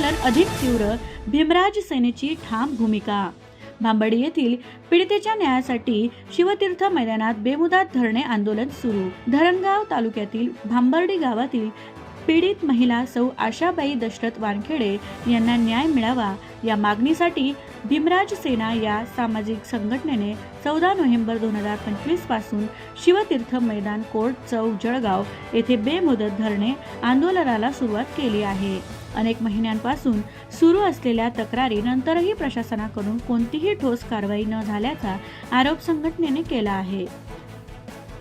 आंदोलन अधिक तीव्र भीमराज सेनेची ठाम भूमिका. भांबर्डी येथील पीडितेच्या न्यायासाठी शिवतीर्थ मैदानात बेमुदत धरणे आंदोलन सुरू. धरणगाव तालुक्यातील भांबर्डी गावातील पीडित महिला सौ आशाबाई दशरथ वानखेडे यांना न्याय मिळावा या मागणीसाठी भीमराज सेना या सामाजिक संघटनेने चौदा नोव्हेंबर दोन हजार पंचवीसपासून शिवतीर्थ मैदान कोर्ट चौक जळगाव येथे बेमुदत धरणे आंदोलनाला सुरुवात केली आहे. अनेक महिन्यांपासून सुरू असलेल्या तक्रारीनंतरही प्रशासनाकडून कोणतीही ठोस कारवाई न झाल्याचा आरोप संघटनेने केला आहे.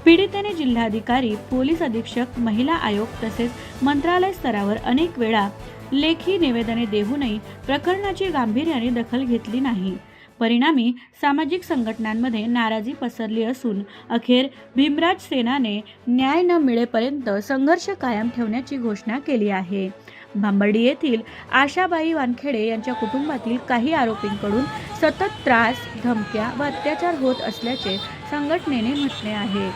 पीडितेने जिल्हाधिकारी पोलीस अधीक्षक महिला आयोग तसेच मंत्रालय स्तरावर अनेक वेळा लेखी निवेदने देऊनही प्रकरणाची गांभीर्याने दखल घेतली नाही. परिणामी सामाजिक संघटनांमध्ये नाराजी पसरली असून अखेर भीमराज सेनाने न्याय न मिळेपर्यंत संघर्ष कायम ठेवण्याची घोषणा केली आहे. भांबर्डी येथील आशाबाई वानखेडे यांच्या कुटुंबातील काही आरोपींकडून सतत त्रास धमक्या व अत्याचार होत असल्याचे संघटनेने म्हटले आहे.